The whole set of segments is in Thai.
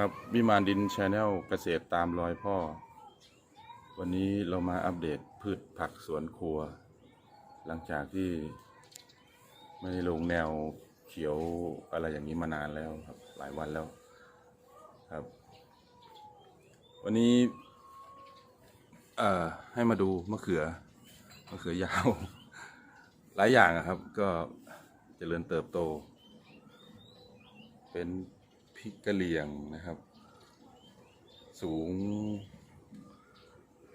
ครับวิมานดินชาแนลเกษตรตามรอยพ่อ วันนี้เรามาอัปเดตพืชผักสวนครัว หลังจากที่ไม่ได้ลงแนวเขียวอะไรอย่างนี้มานานแล้วครับ หลายวันแล้วครับ วันนี้ เอ่อให้มาดูมะเขือมะเขือยาว หลายอย่างครับ ก็เจริญเติบโต เป็น พริกกะเหรี่ยงนะครับ สูง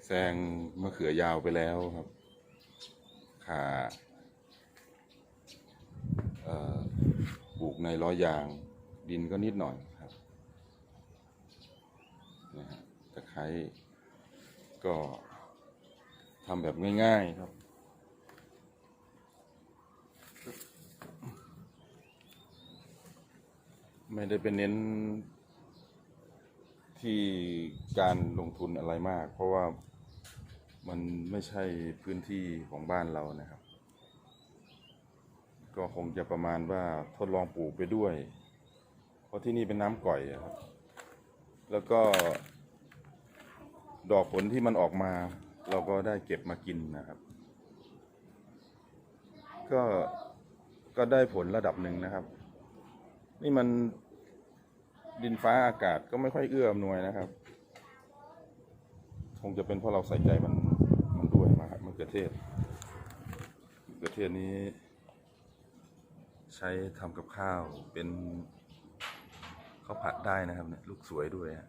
แซงมะเขือยาวไปแล้วครับ ขาปลูกในล้อยางดินก็นิดหน่อยครับนะฮะตะไคร้ก็ทำแบบง่าย ๆ ครับ ไม่ได้เป็นเน้นที่การลงทุนอะไรมาก เพราะว่ามันไม่ใช่พื้นที่ของบ้านเรานะครับ ก็คงจะประมาณว่าทดลองปลูกไปด้วย เพราะที่นี่เป็นน้ำก่อยอะครับ แล้วก็ ดอกผลที่มันออกมา เราก็ได้เก็บมากินนะครับ ก็ก็ได้ผลระดับหนึ่งนะครับ นี่มันดินฟ้าอากาศก็ไม่ค่อยเอื้ออำนวยนะครับ คงจะเป็นเพราะเราใส่ใจมันมันด้วยมาครับมะเขือเทศมะเขือเทศนี้ ใช้ทำกับข้าวเป็นข้าวผัดได้นะครับเนี่ยลูกสวยด้วยฮะ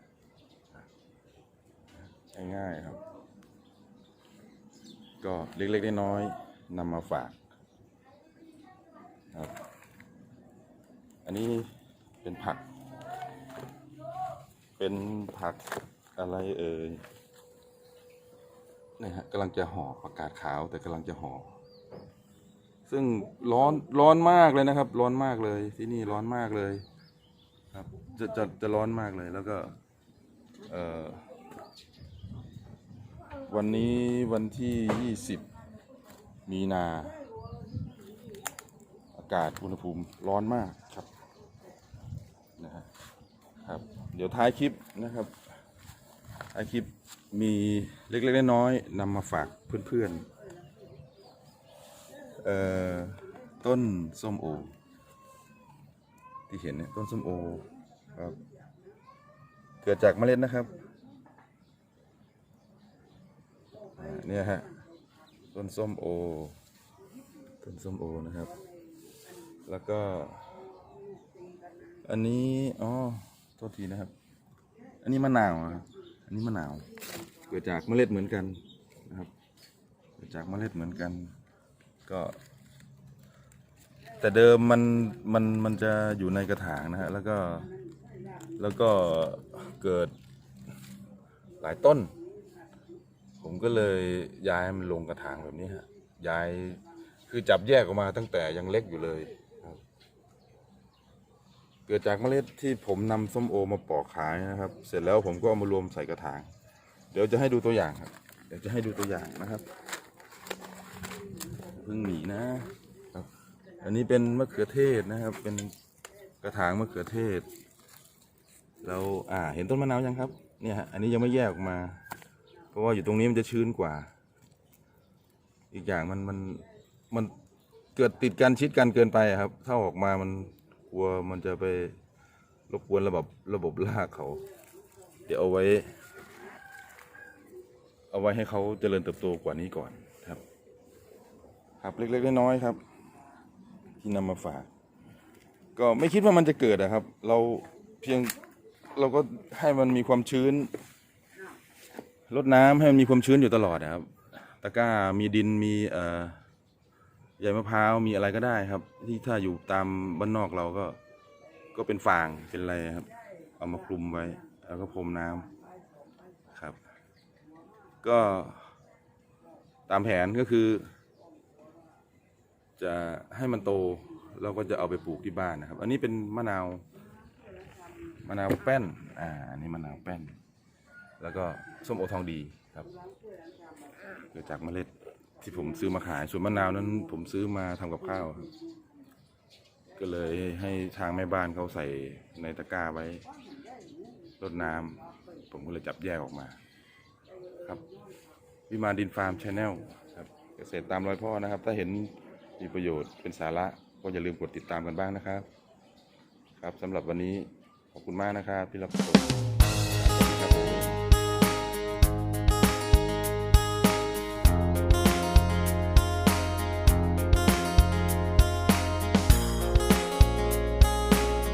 ง่ายๆครับ ก็เล็กๆน้อยๆนำมาฝากครับ อันนี้เป็นผัก เป็นผักอะไรเอ่ยนี่ฮะกำลังจะห่อประกาศขาวแต่กำลังจะห่อซึ่งร้อนร้อนมากเลยนะครับ ร้อนมากเลยที่นี่ร้อนมากเลย ครับ จะจะจะร้อนมากเลยแล้วก็เอ่อวันนี้วันที่ยี่สิบมีนา อากาศอุณหภูมิร้อนมากครับ ครับ เดี๋ยวท้ายคลิปนะครับท้ายคลิปมีเล็กๆน้อยๆนำมาฝากเพื่อนๆเอ่อต้นส้มโอ ที่เห็นเนี่ยต้นส้มโอครับเกิดจากเมล็ดนะครับเนี่ยฮะต้นส้มโอ ต้นส้มโอนะครับ แล้วก็ อันนี้ อ๋อ โทษทีนะครับ อันนี้มะนาวอะครับอันนี้มะนาวเกิดจากเมล็ดเหมือนกันนะครับ เกิดจากเมล็ดเหมือนกัน ก็ แต่เดิมมันมันมันจะอยู่ในกระถางนะฮะแล้วก็แล้วก็เกิดหลายต้น ผมก็เลยย้ายมันลงกระถางแบบนี้ฮะย้ายคือจับแยกออกมาตั้งแต่ยังเล็กอยู่เลย กิดจากเมล็ดที่ผมนำส้มโอมาปอกขายนะครับ เสร็จแล้วผมก็เอามารวมใส่กระถาง เดี๋ยวจะให้ดูตัวอย่างครับ เดี๋ยวจะให้ดูตัวอย่างนะครับเพิ่งหนีนะครับ อันนี้เป็นมะเขือเทศนะครับ เป็นกระถางมะเขือเทศ เราอ่าเห็นต้นมะนาวยังครับ เนี่ยฮะ อันนี้ยังไม่แยกออกมา เพราะว่าอยู่ตรงนี้มันจะชื้นกว่า อีกอย่างมันมันมันเกิดติดกันชิดกันเกินไปครับ ถ้าออกมามัน กลัวมันจะไปรบกวนระบบระบบรากเขา เดี๋ยวเอาไว้ เอาไว้ให้เขาเจริญเติบโตกว่านี้ก่อนครับ ครับเล็กๆน้อยๆครับ ที่นำมาฝาก ก็ไม่คิดว่ามันจะเกิดอะครับ เราเพียงเราก็ให้มันมีความชื้นลดน้ำให้มันมีความชื้นอยู่ตลอดนะครับ ตะกร้ามีดินมีเอ่อ ใยมะพร้าวมีอะไรก็ได้ครับ ที่ถ้าอยู่ตามบ้านนอกเราก็ ก็เป็นฟางเป็นอะไรครับ เอามาคลุมไว้ แล้วก็พรมน้ำครับ ก็ตามแผนก็คือ จะให้มันโตเราก็จะเอาไปปลูกที่บ้านนะครับ อันนี้เป็นมะนาวมะนาวแป้น อ่า อันนี้มะนาวแป้น แล้วก็ส้มโอทองดีครับ เกิดจากเมล็ด ที่ผมซื้อมาขายส่วนมะนาวนั้น ผมซื้อมาทำกับข้าวครับก็เลยให้ทางแม่บ้านเขาใส่ในตะกร้าไว้รดน้ำผมก็เลยจับแยกออกมา ครับ วิมานดินฟาร์มชาแนลครับเกษตรตามรอยพ่อนะครับ ถ้าเห็นมีประโยชน์เป็นสาระก็อย่าลืมกดติดตามกันบ้างนะครับ ครับสำหรับวันนี้ขอบคุณมากนะครับที่รับชม